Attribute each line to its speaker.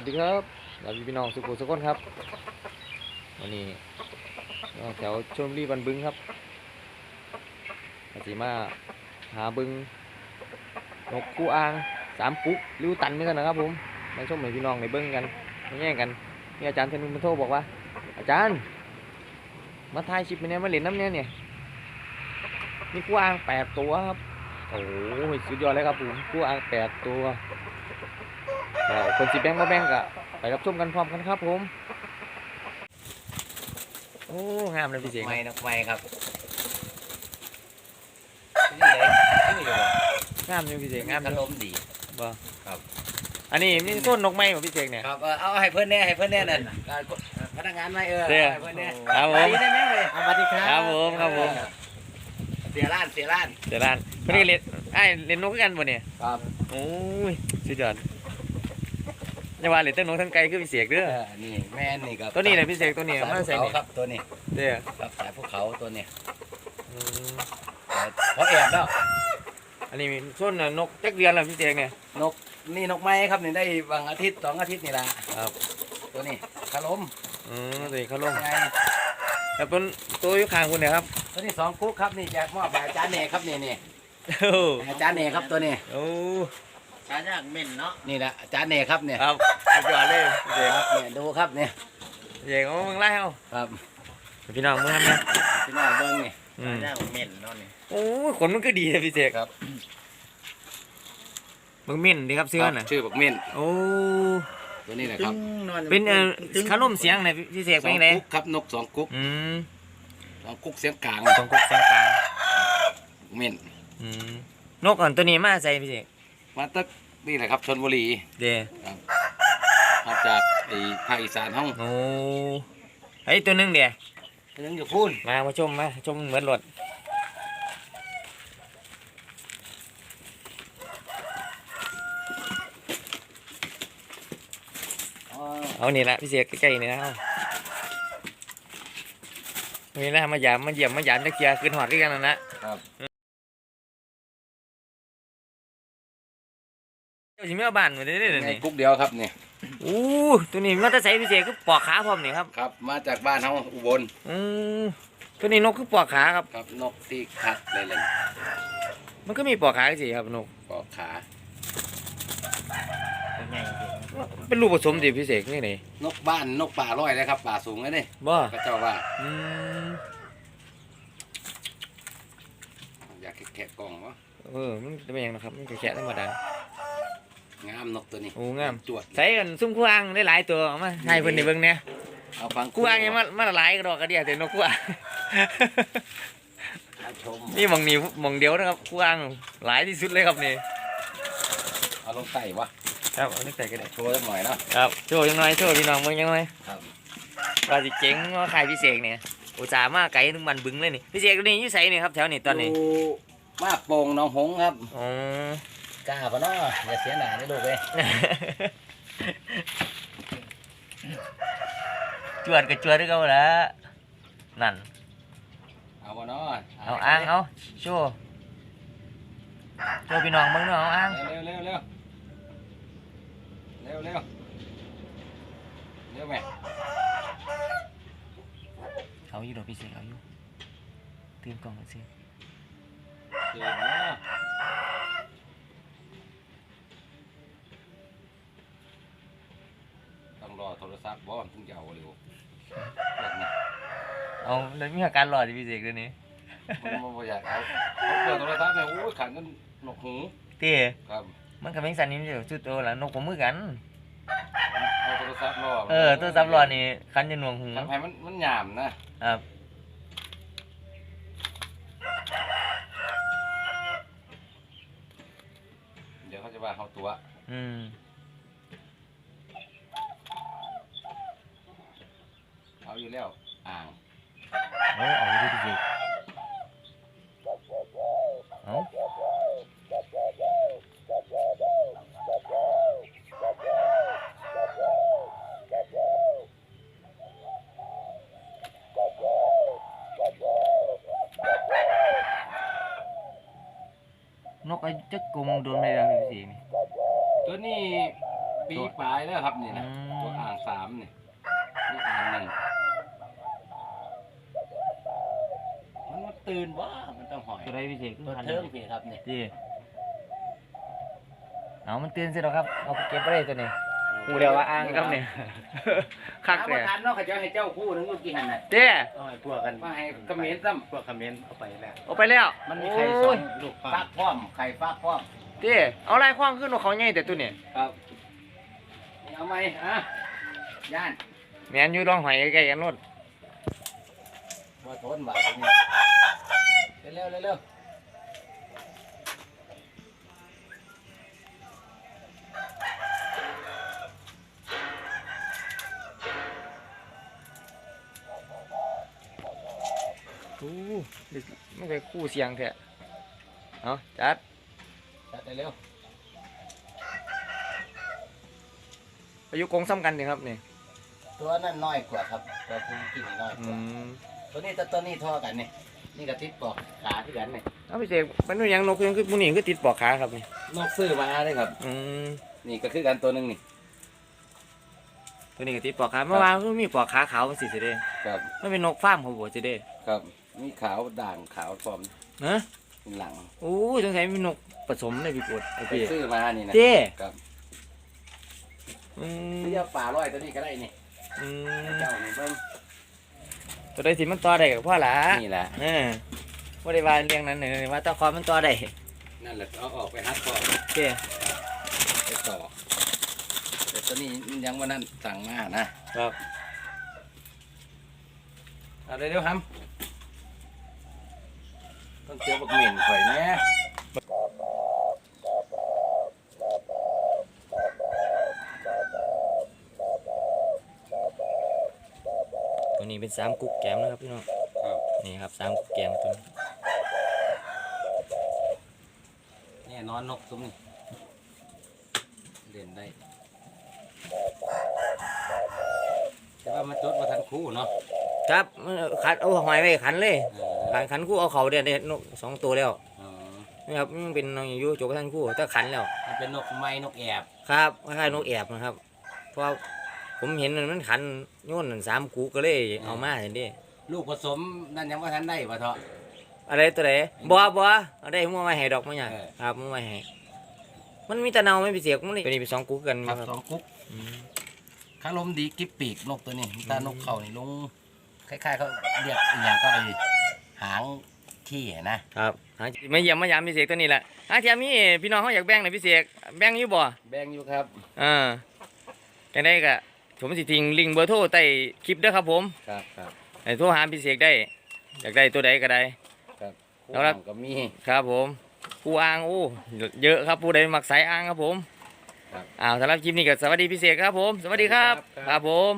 Speaker 1: วัสดีครับสวัสดีพี่น้องสุขุมสุขคนครับ วันนี้แถวชลบุรีบันบึงครับอาสิมาหาบึงนกคู่อ่างสามปุ๊กริ้วตันเหมือนกันนะครับผมมาชมให้พี่น้องในเบิ้งกันมาแย่งกันนี่อาจารย์เทนุนมาโทรบอกว่า อาจารย์ มาถ่ายคลิปไปเนี่ยมาเล่นน้ำเนี่ยเนี่ยนี่คู่อ่างแปดตัวครับโอ้โหสุดยอดเลยครับผมคู่อ่างแปดตัว แล้วคนสิแบงค์มาแบงกะไปรับชมกันพร้อมกันครับผมโอ้งามเลยพี่เสก
Speaker 2: ไม่นักไม่ครับนี่เลยนี่เลย
Speaker 1: งามเลยพี่เสกงาม
Speaker 2: อาร
Speaker 1: เลย
Speaker 2: มณ์ดี
Speaker 1: บ่
Speaker 2: ครับ
Speaker 1: อันนี้นี่ต้นนกไม้ของพี่เสกเนี่ย
Speaker 2: ครับเออเอาให้เพื่อนแน่ให้เพื่อนแน่นั่นการกดพนักงานไม่เออ
Speaker 1: เด้อ
Speaker 2: ให้เพื่อนแน่
Speaker 1: ครับผม
Speaker 2: ดีได้ไหมเลยสวัสดีครับ
Speaker 1: ครับผมครับผม
Speaker 2: เสียร้านเสียร้าน
Speaker 1: เดี๋ยวร้านคนนี้เล่นไอ้ายเล่นนกคือกันบ่เนี่ย
Speaker 2: ครับ
Speaker 1: โอ้ยสุดยอด อย่าว่าเล่นตั้งนกทั้งไกลคือพี่เสกเด้อ
Speaker 2: เออนี่แม่นี่ครับ
Speaker 1: ตัวนี้เลยพี่เสกตัวนี้เอามาใส่
Speaker 2: สายภู
Speaker 1: นี่
Speaker 2: เขาครับตัวนี้
Speaker 1: เด้อ
Speaker 2: ครับสายภูเขาตัวนี้
Speaker 1: อืม
Speaker 2: เพราะแอบแล้ว
Speaker 1: อันนี้มีต้นน่ะนกจักเดือนแล้วพี่เสกเนี่ย
Speaker 2: นกนี่นกไม้ครับนี่ได้บางอาทิตย์สองอาทิตย์นี่ละ
Speaker 1: ครับ
Speaker 2: ตัวนี้คาลม
Speaker 1: อืมตัวนี้เขาลง
Speaker 2: ไง
Speaker 1: แล้วต้นตัวอยู่ข้างคุณเนี่ยครับ
Speaker 2: ตัวนี้สองกุ๊กครับนี่แจกมอบให้อาจารย์เนครับนี่นี่
Speaker 1: โอ้
Speaker 2: อาจารย์เนครับตัวนี้
Speaker 1: โอ้
Speaker 3: ชาญากเหม็นเนาะ
Speaker 2: นี่แหละอาจารย์เนครับเนี่ย
Speaker 1: ครับสุดยอดเลยพี่เสก
Speaker 2: ครับเนี่ยดูครับเนี่ย
Speaker 1: เสกเอาเมืองไล่เอา
Speaker 2: ครับ
Speaker 1: พี่น้องเมืองทำเนี่ย
Speaker 2: พี่น้องเบิ้งนี่
Speaker 1: อื
Speaker 3: ชามญากเหม็นเนาะนี่
Speaker 1: โอ้ยขนมันก็ดีเลยพี่เสก
Speaker 2: ครับ
Speaker 1: มึงมิ่นดีครับเสื้อน่ะ
Speaker 2: ชื่อบักเม่น
Speaker 1: โอ้
Speaker 2: ตัวนี้แหละ
Speaker 3: ตึ้
Speaker 2: ครับ
Speaker 3: งนอน
Speaker 1: เป็นเอ่อ
Speaker 3: ตึ้ง
Speaker 1: คาร่มเสียงไหนพี่เสก
Speaker 2: ส
Speaker 1: เป็
Speaker 2: อนง
Speaker 1: ยังไง
Speaker 2: กุ๊กครับนกสองกุ๊ก
Speaker 1: อืม
Speaker 2: สองกุ๊กเสียงกลาง
Speaker 1: ตรงกุกเสียงกลาง
Speaker 2: เม่น
Speaker 1: อืมนกอ่อนตัวนี้มาใส่พี่เสก
Speaker 2: มาตัก นี่แหละครับชนบุรี
Speaker 1: เด้อ
Speaker 2: มาจากไอ้ภาคอีสานห้อง
Speaker 1: โอ้ไอ้ยตัวหนึงเดี๋ยว
Speaker 2: ยังอยู่พูน
Speaker 1: มามาชมมาชมเหมือนรถเอานี่ละพี่เสกใกล้ๆนี่นะเอานี่นะมาหยามมาเยี่ยมมาหยามตะเกียร์ขึ้นหอดด้วยกันนั่นนะครับ เจ้าสิเมื่อบ้านมาได้เลย
Speaker 2: ไง
Speaker 1: นี่
Speaker 2: กุ๊กเดียวครับนี่
Speaker 1: อู้ตัวนี้มันจะใส่พิเศษคือปอกขาพร้อมนี่ครับ
Speaker 2: ครับ มาจากบ้านเขาอุบล
Speaker 1: อืมตัวนี้นกคือปอกขาครับ
Speaker 2: ครับนกที่คัดเลยเลย
Speaker 1: มันก็มีปอกขาสิครับนก
Speaker 2: ปอกขา
Speaker 3: เป็นไง
Speaker 1: เป็นลูกผสมดิพิเศษนี่นี่
Speaker 2: นกบ้านนกป่าร้อยเลยครับ ป่าสูงเลยนี่
Speaker 1: บ่
Speaker 2: พระเจ้าว่า
Speaker 1: อืม
Speaker 2: อยากแกะกล่องวะ
Speaker 1: เออมันจะเป็นหยังนะครับมันก็แค่ธรรมดา งา
Speaker 2: มนกตัวนี้
Speaker 1: โอ้งาม
Speaker 2: จวด
Speaker 1: ใส่กันซุ่มคู่อ่างได้หลายตัวเอามาให้เพิ่นได้เบิ่งเนี่ย
Speaker 2: เอาฟัง
Speaker 1: คู่อ่างยังมามาหลายกระดอกกระเดียแต่นกคู่อ่าง
Speaker 2: เอาชม
Speaker 1: นี่หมองนี้หมองเดียวนะครับคู่อ่างหลายที่สุดเลยครับนี่
Speaker 2: เอาลงใส่วะ
Speaker 1: ครับเอานี่ใส่กัน
Speaker 2: โชว์สักหน่อยเนาะ
Speaker 1: ครับโชว์ยังน้อยโชว์พี่น้องเบิ่งยังน้อย
Speaker 2: ครับ
Speaker 1: ว่าสิเจ๋งว่าขายพิเศษเนี่ยอุตส่าห์มาไกลถึงบันบึงเลยนี่พิเศษตัวนี้อยู่ไสนี่ครับแถวนี้ตอนนี้
Speaker 2: ยู่มาโป่งหน้องหงส์ครับ
Speaker 1: อ๋อ ก
Speaker 2: ล้าปะเนาะอย่าเสียหน้าได้ลูกเลย
Speaker 1: จวดกับจวดด้วยกันละนั่น
Speaker 2: เอาปะเนาะ
Speaker 1: เอาอ้างเอาโชว์โชว์พี่น้องเบิ่งเนาะเอาอ้าง
Speaker 2: เร็วเร็วเร็วเร็วเร็วเร็วแม่
Speaker 1: เอาอยู่ดอกพิเศษเอาอยู่ตื่นกล่องกันสิ
Speaker 2: เก่ง รอโทรศัพท์บ่มันถึงจะเอาเร็วพวกนี้
Speaker 1: เอาแล้วมีอาการหลอดดิพิเศษตัวนี้
Speaker 2: มันมันบ่อยากเอาเขาเปิดโทรศัพท์เนี่ยโอ้ยขันกันหนวกหู
Speaker 1: เต้
Speaker 2: ครับ
Speaker 1: มันก็เป็นสันนิษฐานสุดโตแล้วนกผมมือกัน
Speaker 2: เอาโทรศัพท์รอ
Speaker 1: เออตัวซับหลอดนี่คันจะหน่วงหู
Speaker 2: ทำให้มันมันหยามนะครับเดี๋ยวเขาจะว่าเขาตัว
Speaker 1: อืม
Speaker 2: อาอยู่แล้ว อ่าง
Speaker 1: เอาเอาอยู่ดิพิเศษเอานกไอ้จักกงโดนไม่ได้พี่สิ
Speaker 2: ตัวนี้ปีปลายแล้วครับนี่นะ
Speaker 1: อืม
Speaker 2: ตัวอ่างสามนี่นี่อ่างหนึ่ง
Speaker 3: มันมา ตื่นว่ามันต้องหอย
Speaker 1: ตัวใดพิเศษ
Speaker 3: ตัวเทิงพี่ครับเนี่ย
Speaker 1: ดีเอามันตื่นสิแล้วครับเอาไปเก็บไว้เลยตัวนี้กูเดียวว่าอ้างครับเนี่ยคัก
Speaker 3: เอา
Speaker 1: เล
Speaker 3: มายทานเนาะเขาจะให้เจ้าคู่นึงเมื่อกี้หันน่ะ
Speaker 1: เจ้
Speaker 3: เอาให้พวกกัน
Speaker 2: มาให้กระเมนซ้
Speaker 3: พวกคอมเมนต์เอาไปแล้ว
Speaker 1: เอาไปแล้ว
Speaker 3: มันมีไข่สอ
Speaker 1: โอ้
Speaker 3: ง
Speaker 1: ย
Speaker 3: ลูกฟักพร้อมไข่ฟักพร้อม
Speaker 1: เจ้เอาลายคว้างขึ้นของเขาใหญ่แต่ตัวนี้ำ
Speaker 2: ครับนี่เอาไหมอะ
Speaker 3: ย่าน
Speaker 1: แมนอยู่ร้องหอยใกล้ๆกันรถ
Speaker 3: บ่ทนว่าตัวนี้
Speaker 2: เร็วๆเร็ว
Speaker 1: อู้ไม่เคยคู่เสียงแท้เอาจัด
Speaker 2: ๆจัดเร็ว
Speaker 1: อายุกงซ้ำกันนี่ครับนี่
Speaker 3: ตัวนั้นน้อยกว่าครับ ตัวผู้กินน้อยก
Speaker 1: อื
Speaker 3: ว่ามตัวนี้ตัวตัวนี้เท่ากันนี่ นี่ก็ติดปอกขาที่กันนี่
Speaker 1: เอาไปเสกมันเป็นหยังนกยังคือมูนี่คือติดปอกขาครับนี่
Speaker 2: ๆนกซื้อมาเลยครับ
Speaker 1: อืม
Speaker 2: นี่ก็คือกันตัวหนึงนี่
Speaker 1: ตัวนี้ก็ติดปอกขาเมื่อวานก็มีปอกขาขาวมันสิสิเด้
Speaker 2: ครับ
Speaker 1: มันเป็นนกฟาร์มของบัวสิเด้
Speaker 2: ครับ มีขาวด่างขาวพร้อม
Speaker 1: เนะ
Speaker 2: หลัง
Speaker 1: โอ้ยสงสัยมีนกผสมในพี่ปวดไอ้
Speaker 2: ไป
Speaker 1: พี่
Speaker 2: ซื้อมานี่นะ
Speaker 1: เจ้
Speaker 2: ครับ
Speaker 1: อืม
Speaker 2: ซื้อป่าร้อยตัวนี้ก็ได้นี่
Speaker 1: อืม
Speaker 2: เจ้านี่เบิ่ง
Speaker 1: ตัวใดสิมันต่อได้กับพ่อหละ
Speaker 2: นี่แหละ
Speaker 1: เออว่าได้ว่าเรื่องนั้นเนอว่าตะคอมันต่อได้
Speaker 2: นั่นแหละเอาออกไปฮัดก่อน
Speaker 1: เจ้
Speaker 2: ไปต่อแต่ตัวนี้มันยังวันนั้นสั่งมานะครับเอาเร็วๆครับต้องเจอบักเหม็นข่อยแน่
Speaker 1: นี้เป็นสามกุ๊กแกมนะครับพี่น้อง
Speaker 2: ครับ
Speaker 1: นี่ครับสามกุ๊กแกมตัวนี้
Speaker 2: นี่นอนนกซุ้มนี่เล่นได้ แต่ว่ามันจดมาทันคู่เนาะ
Speaker 1: ครับมันขัดเอาหอยไว้ขันเลย
Speaker 2: เออ
Speaker 1: ขันขันคู่เอาเขาเดียวได้นกสองตัวแล้ว
Speaker 2: อ๋อ
Speaker 1: นี่ครับมันเป็นนกอยู่โจกท่านคู่ถ้าขันแล้ว
Speaker 2: มันเป็นนกไม้นกแอบ
Speaker 1: ครับคล้ายๆนกแอบนะครับ เพราะว่า ผมเห็นมันขันโยนนั่นสามกุ๊กก็เลยเอามาเห็นดิ
Speaker 2: ลูกผสมนั่นยังว่าทันได้ปะเถอะ
Speaker 1: อะไรตัวไหนบัวบัวเอาได้มัวมาให้ดอกมั้ยเนี่ย
Speaker 2: เออ
Speaker 1: ครับมัวมาให้มันมีแต่เนาไม่มีเสียกมันเลยตัวนี้เป็นสองกุ๊กกัน
Speaker 2: ครับ
Speaker 1: ครับ
Speaker 2: สองกุ๊ก
Speaker 1: อืม
Speaker 2: ข้างลมดีกิบปีกนกตัวนี้ตานกเขานี่ลงคล้ายๆเขาเรียกอหย่างก็ไอหางขี้อะนะครับ
Speaker 1: หาไม่เยี่ยมมายามพิเศษตัวนี้แหละอาเทียมีพี่น้องเขาอยากแบ่งในพิเศษแบ่งอยู่บ่
Speaker 2: แบงอยู่ครับ
Speaker 1: อ่าจังได้ก็ ผมสิทิ้งลิงก์เบอร์โทรใต้คลิปเด้อครับผม
Speaker 2: ครับครับ
Speaker 1: ให้โทรหาพิเศษได้อยากได้ตัวใดก็ได้
Speaker 2: ครับ
Speaker 1: แล้วครับ
Speaker 2: คู่ก็มี
Speaker 1: ครับผมผู้อ่างโอ้เยอะครับผู้ใดมักสายอ่างครับผม
Speaker 2: ครับ
Speaker 1: อ้าวสำหรับคลิปนี้ก็สวัสดีพิเศษครับผม สวัสดีครับ
Speaker 2: ครับ
Speaker 1: ครับผม